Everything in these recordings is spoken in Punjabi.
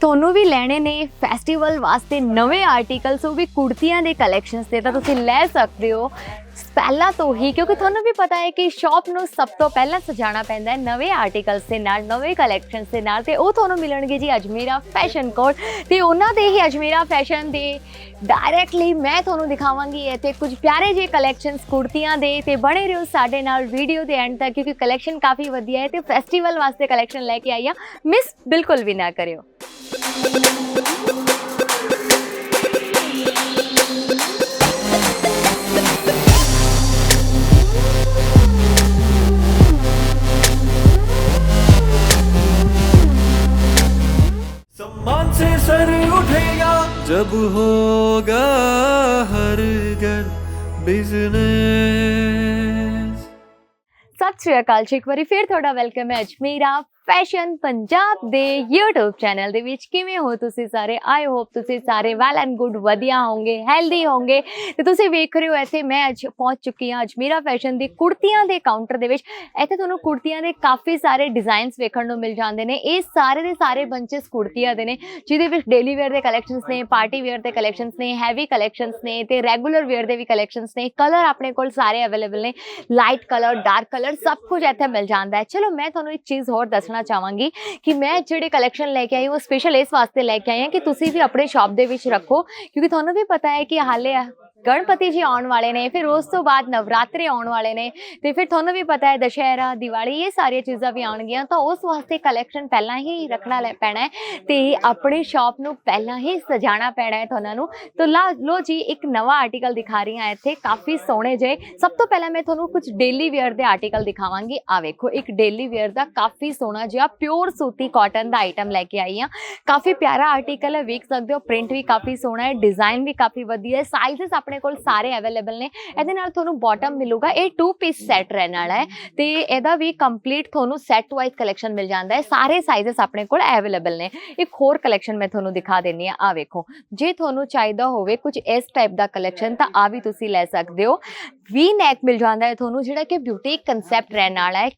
ਤੁਹਾਨੂੰ ਵੀ ਲੈਣੇ ਨੇ ਫੈਸਟੀਵਲ ਵਾਸਤੇ ਨਵੇਂ ਆਰਟੀਕਲ ਸੋ ਵੀ ਕੁੜਤੀਆਂ ਦੇ ਕਲੈਕਸ਼ਨਸ ਤੇ, ਤਾਂ ਤੁਸੀਂ ਲੈ ਸਕਦੇ ਹੋ। ਪਹਿਲਾਂ ਤੋਂ ਹੀ, ਕਿਉਂਕਿ ਤੁਹਾਨੂੰ ਵੀ ਪਤਾ ਹੈ ਕਿ ਸ਼ਾਪ ਨੂੰ ਸਭ ਤੋਂ ਪਹਿਲਾਂ ਸਜਾਣਾ ਪੈਂਦਾ ਹੈ ਨਵੇਂ ਆਰਟੀਕਲਸ ਦੇ ਨਾਲ, ਨਵੇਂ ਕਲੈਕਸ਼ਨਸ ਦੇ ਨਾਲ, ਤੇ ਉਹ ਤੁਹਾਨੂੰ ਮਿਲਣਗੇ ਜੀ ਅਜਮੇਰਾ ਫੈਸ਼ਨ ਕੋਡ ਤੇ ਉਹਨਾਂ ਦੇ ਹੀ ਅਜਮੇਰਾ ਫੈਸ਼ਨ ਦੇ ਡਾਇਰੈਕਟਲੀ ਮੈਂ ਤੁਹਾਨੂੰ ਦਿਖਾਵਾਂਗੀ ਇੱਥੇ ਕੁਝ ਪਿਆਰੇ ਜਿਹੇ ਕਲੈਕਸ਼ਨਸ ਕੁੜਤੀਆਂ ਦੇ, ਤੇ ਬਣੇ ਰਹੋ ਸਾਡੇ ਨਾਲ ਵੀਡੀਓ ਦੇ ਐਂਡ ਤੱਕ, ਕਿਉਂਕਿ ਕਲੈਕਸ਼ਨ ਕਾਫੀ ਵਧੀਆ ਹੈ, ਤੇ ਫੈਸਟੀਵਲ ਵਾਸਤੇ ਕਲੈਕਸ਼ਨ ਲੈ ਕੇ ਆਈ ਆ ਮਿਸ ਬਿਲਕੁਲ ਵੀ ਨਾ ਕਰਿਓ। सर उठेगा। जब होगा हर घर बिज़नेस सत श्री अकाल जी, एक बार फिर थोड़ा वेलकम है अजमेर आप। ਫੈਸ਼ਨ ਪੰਜਾਬ ਦੇ YouTube ਚੈਨਲ ਦੇ ਵਿੱਚ ਕਿਵੇਂ ਹੋ ਤੁਸੀਂ ਸਾਰੇ? ਆਈ ਹੋਪ ਤੁਸੀਂ ਸਾਰੇ ਵੈਲ ਐਂਡ ਗੁੱਡ ਵਧੀਆ ਹੋਵੋਗੇ ਹੈਲਦੀ ਹੋਵੋਗੇ। ਤੇ ਤੁਸੀਂ ਵੇਖ ਰਹੇ ਹੋ ਇੱਥੇ ਮੈਂ ਅੱਜ ਪਹੁੰਚ ਚੁੱਕੀ ਹਾਂ ਅਜਮੀਰਾ ਫੈਸ਼ਨ ਦੀ ਕੁੜਤੀਆਂ ਦੇ ਕਾਊਂਟਰ ਦੇ ਵਿੱਚ। ਇੱਥੇ ਤੁਹਾਨੂੰ ਕੁੜਤੀਆਂ ਦੇ ਕਾਫੀ ਸਾਰੇ ਡਿਜ਼ਾਈਨਸ ਵੇਖਣ ਨੂੰ ਮਿਲ ਜਾਂਦੇ ਨੇ। ਇਹ ਸਾਰੇ ਦੇ ਸਾਰੇ ਬੰਚਸ ਕੁੜਤੀਆਂ ਦੇ ਨੇ, ਜਿਹਦੇ ਵਿੱਚ ਡੇਲੀ ਵੇਅਰ ਦੇ ਕਲੈਕਸ਼ਨਸ ਨੇ ਪਾਰਟੀ ਵੇਅਰ ਦੇ ਕਲੈਕਸ਼ਨਸ ਨੇ ਹੈਵੀ ਕਲੈਕਸ਼ਨਸ ਨੇ ਤੇ ਰੈਗੂਲਰ ਵੇਅਰ ਦੇ ਵੀ ਕਲੈਕਸ਼ਨਸ ਨੇ। ਕਲਰ ਆਪਣੇ ਕੋਲ ਸਾਰੇ ਅਵੇਲੇਬਲ ਨੇ। ਲਾਈਟ ਕਲਰ ਡਾਰਕ ਕਲਰ ਸਭ ਕੁਝ ਇੱਥੇ ਮਿਲ ਜਾਂਦਾ ਹੈ। ਚਲੋ ਮੈਂ ਤੁਹਾਨੂੰ ਇੱਕ ਚੀਜ਼ ਹੋਰ ਦੱਸਣਾ ਚਾਹਾਂਗੀ ਕਿ ਮੈਂ ਜਿਹੜੇ ਕਲੈਕਸ਼ਨ ਲੈ ਕੇ ਆਈ, ਉਹ ਸਪੈਸ਼ਲ ਇਸ ਵਾਸਤੇ ਲੈ ਕੇ ਆਈ ਹਾਂ ਕਿ ਤੁਸੀਂ ਵੀ ਆਪਣੇ ਸ਼ਾਪ ਦੇ ਵਿੱਚ ਰੱਖੋ, ਕਿਉਂਕਿ ਤੁਹਾਨੂੰ ਵੀ ਪਤਾ ਹੈ ਕਿ ਹਾਲੇ ਗਣਪਤੀ ਜੀ ਆਉਣ ਵਾਲੇ ਨੇ, ਫਿਰ ਉਸ ਤੋਂ ਬਾਅਦ ਨਵਰਾਤਰੇ ਆਉਣ ਵਾਲੇ ਨੇ ਤੇ ਫਿਰ ਤੁਹਾਨੂੰ ਵੀ ਪਤਾ ਹੈ ਦੁਸ਼ਹਿਰਾ, ਦੀਵਾਲੀ, ਇਹ ਸਾਰੀਆਂ ਚੀਜ਼ਾਂ ਵੀ ਆਉਣਗੀਆਂ, ਤਾਂ ਉਸ ਵਾਸਤੇ ਕਲੈਕਸ਼ਨ ਪਹਿਲਾਂ ਹੀ ਰੱਖਣਾ ਲੈ ਪੈਣਾ ਹੈ ਤੇ ਆਪਣੀ ਸ਼ਾਪ ਨੂੰ ਪਹਿਲਾਂ ਹੀ ਸਜਾਣਾ ਪੈਣਾ ਹੈ ਤੁਹਾਨੂੰ ਨੂੰ। ਤਾਂ ਲਾ- ਲੋ ਜੀ, ਇੱਕ ਨਵਾਂ ਆਰਟੀਕਲ ਦਿਖਾ ਰਹੀ ਹਾਂ ਇੱਥੇ, ਕਾਫੀ ਸੋਹਣੇ ਜੇ ਸਭ ਤੋਂ ਪਹਿਲਾਂ ਮੈਂ ਤੁਹਾਨੂੰ ਕੁਝ ਡੇਲੀ ਵੇਅਰ ਦੇ ਆਰਟੀਕਲ ਦਿਖਾਵਾਂਗੀ। ਆ ਵੇਖੋ, ਇੱਕ ਡੇਲੀ ਵੇਅਰ ਦਾ ਕਾਫੀ ਸੋਹਣਾ ਜਿਹਾ ਪਿਓਰ ਸੂਤੀ ਕਾਟਨ ਦਾ ਆਈਟਮ ਲੈ ਕੇ ਆਈ ਹਾਂ। ਕਾਫੀ ਪਿਆਰਾ ਆਰਟੀਕਲ ਹੈ, ਵੇਖ ਸਕਦੇ ਹੋ ਪ੍ਰਿੰਟ ਵੀ ਕਾਫੀ ਸੋਹਣਾ ਹੈ ਡਿਜ਼ਾਈਨ ਵੀ ਕਾਫੀ ਵਧੀਆ ਹੈ ਸਾਈਜ਼ਸ ਆਪਣੇ ਕੋਲ ਸਾਰੇ ਅਵੇਲੇਬਲ ਨੇ। ਇਹਦੇ ਨਾਲ ਤੁਹਾਨੂੰ ਬਾਟਮ ਮਿਲੂਗਾ। ਇਹ 2 ਪੀਸ ਸੈੱਟ ਰਹਿਣ ਵਾਲਾ ਹੈ। ਤੇ ਇਹਦਾ ਵੀ ਕੰਪਲੀਟ ਤੁਹਾਨੂੰ ਸੈੱਟ ਵਾਈਜ਼ ਕਲੈਕਸ਼ਨ ਮਿਲ ਜਾਂਦਾ ਹੈ। ਸਾਰੇ ਸਾਈਜ਼ਸ ਆਪਣੇ ਕੋਲ ਅਵੇਲੇਬਲ ਨੇ। ਇੱਕ ਹੋਰ ਕਲੈਕਸ਼ਨ ਮੈਂ ਤੁਹਾਨੂੰ ਦਿਖਾ ਦਿੰਨੀ ਆ ਆ ਵੇਖੋ। ਜੇ ਤੁਹਾਨੂੰ ਚਾਹੀਦਾ ਹੋਵੇ ਕੁਝ ਇਸ ਟਾਈਪ ਦਾ ਕਲੈਕਸ਼ਨ ਤਾਂ ਆ ਵੀ ਤੁਸੀਂ ਲੈ ਸਕਦੇ ਹੋ। ਵੀ ਨੈਕ ਮਿਲ ਜਾਂਦਾ ਹੈ ਤੁਹਾਨੂੰ ਜਿਹੜਾ ਕਿ ਬਿਊਟੀ ਕਨਸੈਪਟ ਰਹਿਣ ਵਾਲਾ ਹੈ।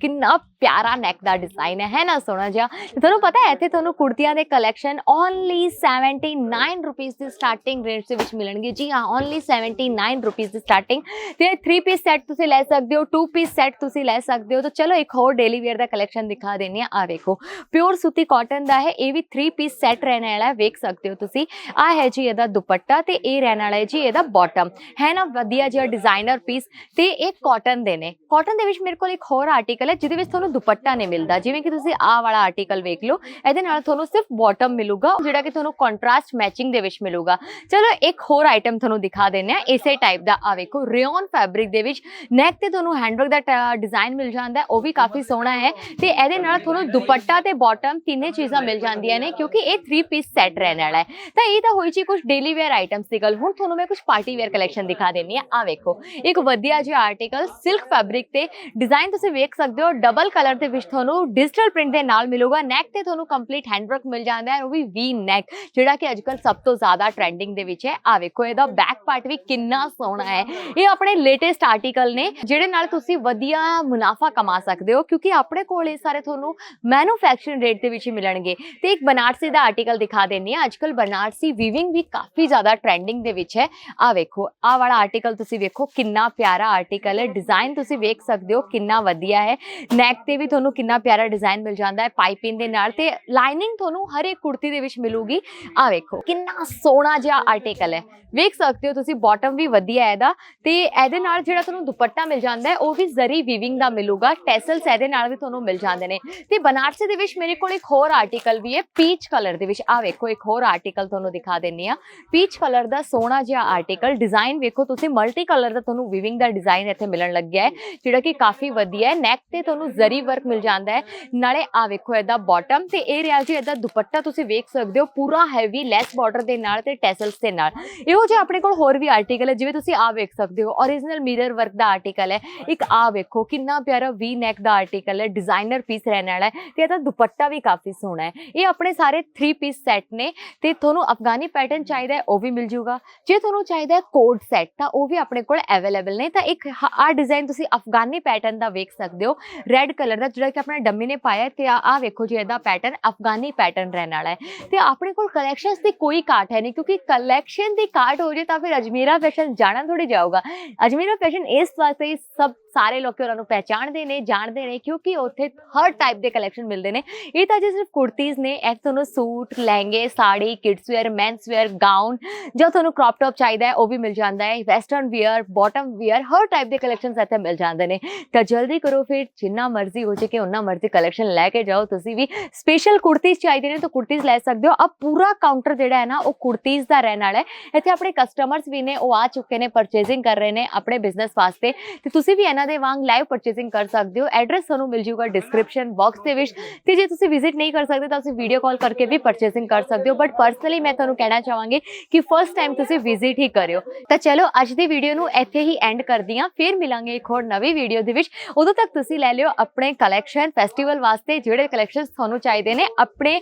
ਕਿੰਨਾ ਪਿਆਰਾ ਨੈਕ ਦਾ ਡਿਜ਼ਾਈਨ ਹੈ ਹੈ ਨਾ ਸੋਹਣਾ ਜਿਹਾ? ਤੁਹਾਨੂੰ ਪਤਾ ਹੈ, ਇੱਥੇ ਤੁਹਾਨੂੰ ਕੁੜਤੀਆਂ ਦੇ ਕਲੈਕਸ਼ਨ ਓਨਲੀ 79 ਰੁਪੀਸ ਦੀ ਸਟਾਰਟਿੰਗ ਰੇਟ ਦੇ ਵਿੱਚ ਮਿਲਣਗੇ। ਜੀ ਹਾਂ ਓਨਲੀ 79 ਰੁਪੀਸ ਦੀ ਸਟਾਰਟਿੰਗ ਤੇ 3 ਪੀਸ ਸੈੱਟ ਤੁਸੀਂ ਲੈ ਸਕਦੇ ਹੋ 2 ਪੀਸ ਸੈੱਟ ਤੁਸੀਂ ਲੈ ਸਕਦੇ ਹੋ। ਤਾਂ ਚਲੋ ਇੱਕ ਹੋਰ ਡੇਲੀ ਵੇਅਰ ਦਾ ਕਲੈਕਸ਼ਨ ਦਿਖਾ ਦਿੰਨੀ ਆ ਆ ਵੇਖੋ ਪਿਓਰ ਸੂਤੀ ਕਾਟਨ ਦਾ ਹੈ, ਇਹ ਵੀ 3 ਪੀਸ ਸੈੱਟ ਰਹਿਣ ਵਾਲਾ ਹੈ, ਵੇਖ ਸਕਦੇ ਹੋ ਤੁਸੀਂ। ਆ ਹੈ ਜੀ ਇਹਦਾ ਦੁਪੱਟਾ ਤੇ ਇਹ ਰਹਿਣ ਵਾਲਾ ਹੈ ਜੀ ਇਹਦਾ ਬਾਟਮ ਹੈ ਨਾ, ਵਧੀਆ ਜਿਹਾ ਡਿਜ਼ਾਈਨਰ ਪੀਸ ਤੇ ਇਹ ਕਾਟਨ ਦੇ ਨੇ। ਕਾਟਨ ਦੇ ਵਿੱਚ ਮੇਰੇ ਕੋਲ ਇੱਕ ਹੋਰ ਆਰਟੀਕਲ ਹੈ, ਜਿਹਦੇ ਵਿੱਚ ਤੁਹਾਨੂੰ ਦੁਪੱਟਾ ਨਹੀਂ ਮਿਲਦਾ। ਜਿਵੇਂ ਕਿ ਤੁਸੀਂ ਆਹ ਵਾਲਾ ਆਰਟੀਕਲ ਵੇਖ ਲਓ, ਇਹਦੇ ਨਾਲ ਤੁਹਾਨੂੰ ਸਿਰਫ ਬਾਟਮ ਮਿਲੂਗਾ, ਜਿਹੜਾ ਕਿ ਤੁਹਾਨੂੰ ਕੰਟਰਾਸਟ ਮੈਚਿੰਗ ਦੇ ਵਿੱਚ ਮਿਲੂਗਾ। ਚਲੋ, ਇੱਕ ਹੋਰ ਆਈਟਮ ਤੁਹਾਨੂੰ ਦਿਖਾ ਦਿੰਨੇ ਆ ਇਸੇ ਟਾਈਪ ਦਾ। ਆ ਵੇਖੋ ਰਿਓਨ ਫੈਬਰਿਕ ਦੇ ਵਿੱਚ ਨੈਕ ਤੇ ਤੁਹਾਨੂੰ ਹੈਂਡਵਰਕ ਦਾ ਡਿਜ਼ਾਈਨ ਮਿਲ ਜਾਂਦਾ ਉਹ ਵੀ ਕਾਫੀ ਸੋਹਣਾ ਹੈ। ਤੇ ਇਹਦੇ ਨਾਲ ਤੁਹਾਨੂੰ ਦੁਪੱਟਾ ਤੇ ਬਾਟਮ ਤਿੰਨੇ ਚੀਜ਼ਾਂ ਮਿਲ ਜਾਂਦੀਆਂ ਨੇ, ਕਿਉਂਕਿ ਇਹ 3 ਪੀਸ ਸੈੱਟ ਰਹਿਣ ਵਾਲਾ ਹੈ। ਤਾਂ ਇਹ ਤਾਂ ਹੋਈ ਜੀ ਕੁਝ ਡੇਲੀ ਵੇਅਰ ਆਈਟਮਸ ਦੀ ਗੱਲ। ਹੁਣ ਤੁਹਾਨੂੰ ਮੈਂ ਕੁਝ ਪਾਰਟੀ ਵੇਅਰ ਕਲੈਕਸ਼ਨ ਦਿਖਾ ਦਿੰਨੀ ਆ ਆ ਵੇਖੋ, ਇੱਕ ਵਧੀਆ ਜਿਹਾ ਆਰਟੀਕਲ ਸਿਲਕ ਫੈਬਰਿਕ ਤੇ ਡਿਜ਼ਾਈਨ ਤੁਸੀਂ ਵੇਖ ਸਕਦੇ ਹੋ। ਡਬਲ ਕਲਰ ਦੇ ਵਿੱਚ ਤੁਹਾਨੂੰ ਡਿਜੀਟਲ ਪ੍ਰਿੰਟ ਦੇ ਨਾਲ ਮਿਲੂਗਾ। ਨੈਕ ਤੇ ਤੁਹਾਨੂੰ ਕੰਪਲੀਟ ਹੈਂਡਵਰਕ ਮਿਲ ਜਾਂਦਾ ਹੈ। ਉਹ ਵੀ ਵੀ ਨੈਕ ਜਿਹੜਾ ਕਿ ਅੱਜਕੱਲ ਸਭ ਤੋਂ ਜ਼ਿਆਦਾ ਟ੍ਰੈਂਡਿੰਗ ਦੇ ਵਿੱਚ ਹੈ। ਆ ਵੇਖੋ, ਇਹਦਾ ਬੈਕ ਪਾਰਟ ਵੀ ਕਿੰਨਾ ਸੋਹਣਾ ਹੈ। ਇਹ ਆਪਣੇ ਲੇਟੈਸਟ ਆਰਟੀਕਲ ਨੇ, ਜਿਹੜੇ ਨਾਲ ਤੁਸੀਂ ਵਧੀਆ ਮੁਨਾਫਾ ਕਮਾ ਸਕਦੇ ਹੋ, ਕਿਉਂਕਿ ਆਪਣੇ ਕੋਲ ਇਹ ਸਾਰੇ ਤੁਹਾਨੂੰ ਮੈਨੂਫੈਕਚਰਿੰਗ ਰੇਟ ਦੇ ਵਿੱਚ ਹੀ ਮਿਲਣਗੇ। ਤੇ ਇੱਕ ਬਨਾਰਸੀ ਦਾ ਆਰਟੀਕਲ ਦਿਖਾ ਦਿੰਨੀ ਆ ਅੱਜਕੱਲ ਬਨਾਰਸੀ ਵੀਵਿੰਗ ਵੀ ਕਾਫੀ ਜ਼ਿਆਦਾ ਟ੍ਰੈਂਡਿੰਗ ਦੇ ਵਿੱਚ ਹੈ। ਆ ਵੇਖੋ ਆ ਵਾਲਾ ਆਰਟੀਕਲ ਤੁਸੀਂ ਵੇਖੋ, ਕਿੰਨਾ ਪਿਆਰਾ ਆਰਟੀਕਲ ਹੈ। ਡਿਜ਼ਾਈਨ ਤੁਸੀਂ ਵੇਖ ਸਕਦੇ ਹੋ, ਕਿੰਨਾ ਵਧੀਆ ਹੈ। ਨੈਕ ਤੇ ਵੀ ਤੁਹਾਨੂੰ ਕਿੰਨਾ ਪਿਆਰਾ ਡਿਜ਼ਾਈਨ ਮਿਲ ਜਾਂਦਾ ਹੈ ਪਾਈਪਿੰਗ ਦੇ ਨਾਲ ਤੇ ਲਾਈਨਿੰਗ ਤੁਹਾਨੂੰ ਹਰ ਇੱਕ ਕੁੜਤੀ ਦੇ ਵਿੱਚ ਮਿਲੂਗੀ। ਆ ਵੇਖੋ, ਕਿੰਨਾ ਸੋਹਣਾ ਜਿਹਾ ਆਰਟੀਕਲ ਹੈ। ਵੇਖ ਸਕਦੇ ਹੋ ਤੁਸੀਂ ਬਾਟਮ ਵੀ ਵਧੀਆ ਹੈ ਇਹਦਾ ਤੇ ਇਹਦੇ ਨਾਲ ਜਿਹੜਾ ਤੁਹਾਨੂੰ ਦੁਪੱਟਾ ਮਿਲ ਜਾਂਦਾ ਹੈ, ਉਹ ਵੀ ਜ਼ਰੀ ਵੀਵਿੰਗ ਦਾ ਮਿਲੂਗਾ ਟੈਸਲਸ ਇਹਦੇ ਨਾਲ ਵੀ ਤੁਹਾਨੂੰ ਮਿਲ ਜਾਂਦੇ ਨੇ। ਤੇ ਬਨਾਰਸੀ ਦੇ ਵਿੱਚ ਮੇਰੇ ਕੋਲ ਇੱਕ ਹੋਰ ਆਰਟੀਕਲ ਵੀ ਹੈ ਪੀਚ ਕਲਰ ਦੇ ਵਿੱਚ। ਆ ਵੇਖੋ, ਇੱਕ ਹੋਰ ਆਰਟੀਕਲ ਤੁਹਾਨੂੰ ਦਿਖਾ ਦਿੰਨੀ ਆ ਪੀਚ ਕਲਰ ਦਾ ਸੋਹਣਾ ਜਿਹਾ ਆਰਟੀਕਲ ਡਿਜ਼ਾਈਨ ਵੇਖੋ ਤੁਸੀਂ ਮਲਟੀ ਕਲਰ ਦਾ ਤੁਹਾਨੂੰ ਵੀਵਿੰਗ ਦਾ ਡਿਜ਼ਾਈਨ ਇੱਥੇ ਮਿਲਣ ਲੱਗਿਆ ਹੈ, ਜਿਹੜਾ ਕਿ ਕਾਫੀ ਵਧੀਆ ਹੈ। ਨੈਕ ਤੇ ਤੁਹਾਨੂੰ ਜ਼ਰੀ ਵਰਕ ਮਿਲ ਜਾਂਦਾ ਹੈ। ਨਾਲੇ ਆ ਵੇਖੋ, ਇਹਦਾ ਬਾਟਮ ਤੇ ਇਹ ਰਿਹਾ ਜੀ, ਇਹਦਾ ਦੁਪੱਟਾ ਤੁਸੀਂ ਵੇਖ ਸਕਦੇ ਹੋ, ਪੂਰਾ ਹੈਵੀ ਲੈਸ ਬਾਰਡਰ ਦੇ ਨਾਲ ਤੇ ਟੈਸਲਸ ਦੇ ਨਾਲ। ਇਹੋ ਜਿਹਾ ਆਪਣੇ ਕੋਲ ਹੋਰ ਵੀ ਆਰਟੀਕਲ ਹੈ, ਜਿਵੇਂ ਤੁਸੀਂ ਆ ਵੇਖ ਸਕਦੇ ਹੋ origignal ਮਿਰਰ ਵਰਕ ਦਾ ਆਰਟੀਕਲ ਹੈ। ਇੱਕ ਆ ਵੇਖੋ, ਕਿੰਨਾ ਪਿਆਰਾ ਵੀ ਨੈਕ ਦਾ ਆਰਟੀਕਲ ਹੈ ਡਿਜ਼ਾਈਨਰ ਪੀਸ ਰਹਿਣ ਵਾਲਾ ਹੈ ਤੇ ਇਹਦਾ ਦੁਪੱਟਾ ਵੀ ਕਾਫੀ ਸੋਹਣਾ ਹੈ। ਇਹ ਆਪਣੇ ਸਾਰੇ 3 ਪੀਸ ਸੈੱਟ ਨੇ ਤੇ ਤੁਹਾਨੂੰ ਅਫਗਾਨੀ ਪੈਟਰਨ ਚਾਹੀਦਾ ਹੈ, ਉਹ ਵੀ ਮਿਲ ਜੂਗਾ। ਜੇ ਤੁਹਾਨੂੰ ਚਾਹੀਦਾ ਹੈ ਕੋਡ ਸੈੱਟ ਤਾਂ ਉਹ ਵੀ ਆਪਣੇ ਕੋਲ ਅਵੇਲੇਬਲ ਨੇ। ਤਾਂ ਇੱਕ ਆ ਡਿਜ਼ਾਈਨ ਤੁਸੀਂ ਅਫਗਾਨੀ ਪੈਟਰਨ ਦਾ ਵੇਖ ਸਕਦੇ ਹੋ ਰੈੱਡ ਕਲਰ ਦਾ ਜਿਹੜਾ ਕਿ ਆਪਣਾ ਡੰਮੀ ਨੇ ਪਾਇਆ ਹੈ ਤੇ ਆ ਵੇਖੋ ਜੀ ਇਹਦਾ ਪੈਟਰਨ ਅਫਗਾਨੀ ਪੈਟਰਨ ਰਹਿਣ ਵਾਲਾ ਹੈ। ਤੇ ਆਪਣੇ ਕੋਲ ਕਲੈਕਸ਼ਨਸ ਦੀ ਕੋਈ ਘਾਟ ਹੈ ਨਹੀਂ, ਕਿਉਂਕਿ ਕਲੈਕਸ਼ਨ ਦੀ ਘਾਟ ਹੋ ਜੇ ਤਾਂ ਫਿਰ ਅਜਮੀਰਾ ਫੈਸ਼ਨ ਜਾਣਾ ਥੋੜੀ ਜਾਊਗਾ। ਅਜਮੀਰਾ ਫੈਸ਼ਨ ਇਸ ਵਾਸਤੇ ਸਭ ਸਾਰੇ ਲੋਕ ਉਹਨਾਂ ਨੂੰ ਪਹਿਚਾਣਦੇ ਨੇ, ਜਾਣਦੇ ਨੇ, ਕਿਉਂਕਿ ਉੱਥੇ ਹਰ ਟਾਈਪ ਦੇ ਕਲੈਕਸ਼ਨ ਮਿਲਦੇ ਨੇ। ਇਹ ਤਾਂ ਜੇ ਸਿਰਫ ਕੁੜਤੀਜ਼ ਨੇ, ਇਹ ਤੁਹਾਨੂੰ ਸੂਟ, ਲਹਿੰਗੇ, sari kids wear men's wear gown ਜੋ ਤੁਹਾਨੂੰ ਕ੍ਰੌਪ ਟੌਪ ਚਾਹੀਦਾ ਹੈ, ਉਹ ਵੀ ਮਿਲ ਜਾਂਦਾ ਹੈ। ਵੈਸਟਰਨ ਵੇਅਰ ਬਾਟਮ ਵੇਅਰ ਹਰ ਟਾਈਪ ਦੇ ਕਲੈਕਸ਼ਨਸ ਇੱਥੇ ਮਿਲ ਜਾਂਦੇ ਨੇ। ਤਾਂ ਜਲਦੀ ਕਰੋ ਫਿਰ, ਜਿੰਨਾ ਮਰਜ਼ੀ ਹੋ ਸਕੇ, ਉਹਨਾਂ ਮਰਜ਼ੀ ਕਲੈਕਸ਼ਨ ਲੈ ਕੇ ਜਾਓ। ਤੁਸੀਂ ਵੀ ਸਪੈਸ਼ਲ ਕੁੜਤੀਜ਼ ਚਾਹੀਦੇ ਨੇ ਤਾਂ ਕੁੜਤੀਜ਼ ਲੈ ਸਕਦੇ ਹੋ। ਆ ਪੂਰਾ ਕਾਊਂਟਰ ਜਿਹੜਾ ਹੈ ਨਾ, ਉਹ ਕੁੜਤੀਜ਼ ਦਾ ਰਹਿਣ ਵਾਲਾ ਹੈ। ਇੱਥੇ ਆਪਣੇ ਕਸਟਮਰਸ ਵੀ ਨੇ, ਉਹ ਆ ਚੁੱਕੇ ਨੇ ਪਰਚੇਜ਼ਿੰਗ ਕਰ ਰਹੇ ਨੇ ਆਪਣੇ ਬਿਜ਼ਨਸ ਵਾਸਤੇ। ਤੇ ਤੁਸੀਂ ਵੀ ਇਹਨਾਂ ਦੇ ਵਾਂਗ ਲਾਈਵ ਪਰਚੇਸਿੰਗ ਕਰ ਸਕਦੇ ਹੋ। ਐਡਰੈਸ ਤੁਹਾਨੂੰ ਮਿਲ ਜੂਗਾ ਡਿਸਕ੍ਰਿਪਸ਼ਨ ਬਾਕਸ ਦੇ ਵਿੱਚ। ਤੇ ਜੇ ਤੁਸੀਂ ਵਿਜ਼ਿਟ ਨਹੀਂ ਕਰ ਸਕਦੇ ਤਾਂ ਤੁਸੀਂ ਵੀਡੀਓ ਕਾਲ ਕਰਕੇ ਵੀ ਪਰਚੇਸਿੰਗ ਕਰ ਸਕਦੇ ਹੋ। ਬਟ ਪਰਸਨਲੀ ਮੈਂ ਤੁਹਾਨੂੰ ਕਹਿਣਾ ਚਾਹਾਂਗੀ ਕਿ ਫਰਸਟ ਟਾਈਮ ਤੁਸੀਂ ਵਿਜ਼ਿਟ ਹੀ ਕਰਿਓ। ਤਾਂ ਚਲੋ, ਅੱਜ ਦੀ ਵੀਡੀਓ ਨੂੰ ਇੱਥੇ ਹੀ ਐਂਡ ਕਰਦੀ ਹਾਂ। ਫਿਰ ਮਿਲਾਂਗੇ ਇੱਕ ਹੋਰ ਨਵੀਂ ਵੀਡੀਓ ਦੇ ਵਿੱਚ। ਉਦੋਂ ਤੱਕ ਤੁਸੀਂ ਲੈ ਲਿਓ ਆਪਣੇ ਕਲੈਕਸ਼ਨ ਫੈਸਟੀਵਲ ਵਾਸਤੇ। ਜਿਹੜੇ ਕਲੈਕਸ਼ਨਸ ਤੁਹਾਨੂੰ ਚਾਹੀਦੇ ਨੇ, ਆਪਣੇ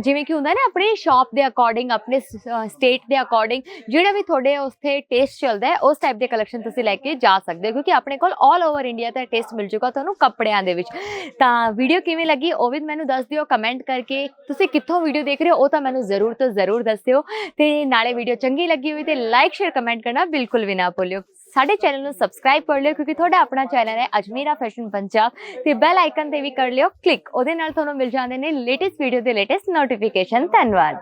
ਜਿਵੇਂ ਕਿ ਹੁੰਦਾ ਨਾ, ਆਪਣੀ ਸ਼ਾਪ ਦੇ ਅਕੋਰਡਿੰਗ ਆਪਣੇ ਸਟੇਟ ਦੇ ਅਕੋਰਡਿੰਗ ਜਿਹੜਾ ਵੀ ਤੁਹਾਡੇ ਉੱਥੇ ਟੇਸਟ ਚੱਲਦਾ ਹੈ, ਉਸ ਟਾਈਪ ਦੇ ਕਲੈਕਸ਼ਨ ਤੁਸੀਂ ਲੈ ਕੇ ਜਾ ਸਕਦੇ ਹੋ। ਕਿਉਂਕਿ ਆਪਣੇ ਆਪਣੇ ਕੋਲ 올 ਓਵਰ ਇੰਡੀਆ ਦਾ ਟੇਸਟ ਮਿਲ ਜੂਗਾ ਤੁਹਾਨੂੰ ਕੱਪੜਿਆਂ ਦੇ ਵਿੱਚ। ਤਾਂ ਵੀਡੀਓ ਕਿਵੇਂ ਲੱਗੀ, ਉਹ ਵੀ ਮੈਨੂੰ ਦੱਸ ਦਿਓ ਕਮੈਂਟ ਕਰਕੇ। ਤੁਸੀਂ ਕਿੱਥੋਂ ਵੀਡੀਓ ਦੇਖ ਰਹੇ ਹੋ, ਉਹ ਤਾਂ ਮੈਨੂੰ ਜ਼ਰੂਰ ਤੋਂ ਜ਼ਰੂਰ ਦੱਸਿਓ। ਤੇ ਨਾਲੇ ਵੀਡੀਓ ਚੰਗੀ ਲੱਗੀ ਹੋਈ ਤੇ ਲਾਈਕ ਸ਼ੇਅਰ ਕਮੈਂਟ ਕਰਨਾ ਬਿਲਕੁਲ ਵੀ ਨਾ ਭੁੱਲਿਓ। ਸਾਡੇ ਚੈਨਲ ਨੂੰ ਸਬਸਕ੍ਰਾਈਬ ਕਰ ਲਿਓ, ਕਿਉਂਕਿ ਤੁਹਾਡਾ ਆਪਣਾ ਚੈਨਲ ਹੈ ਅਜਮੀਰਾ ਫੈਸ਼ਨ ਪੰਜਾਬ ਤੇ ਬੈਲ ਆਈਕਨ ਤੇ ਵੀ ਕਰ ਲਿਓ ਕਲਿੱਕ ਉਹਦੇ ਨਾਲ ਤੁਹਾਨੂੰ ਮਿਲ ਜਾਂਦੇ ਨੇ ਲੇਟੈਸਟ ਵੀਡੀਓ ਦੇ ਲੇਟੈਸਟ ਨੋਟੀਫਿਕੇਸ਼ਨ ਧੰਨਵਾਦ।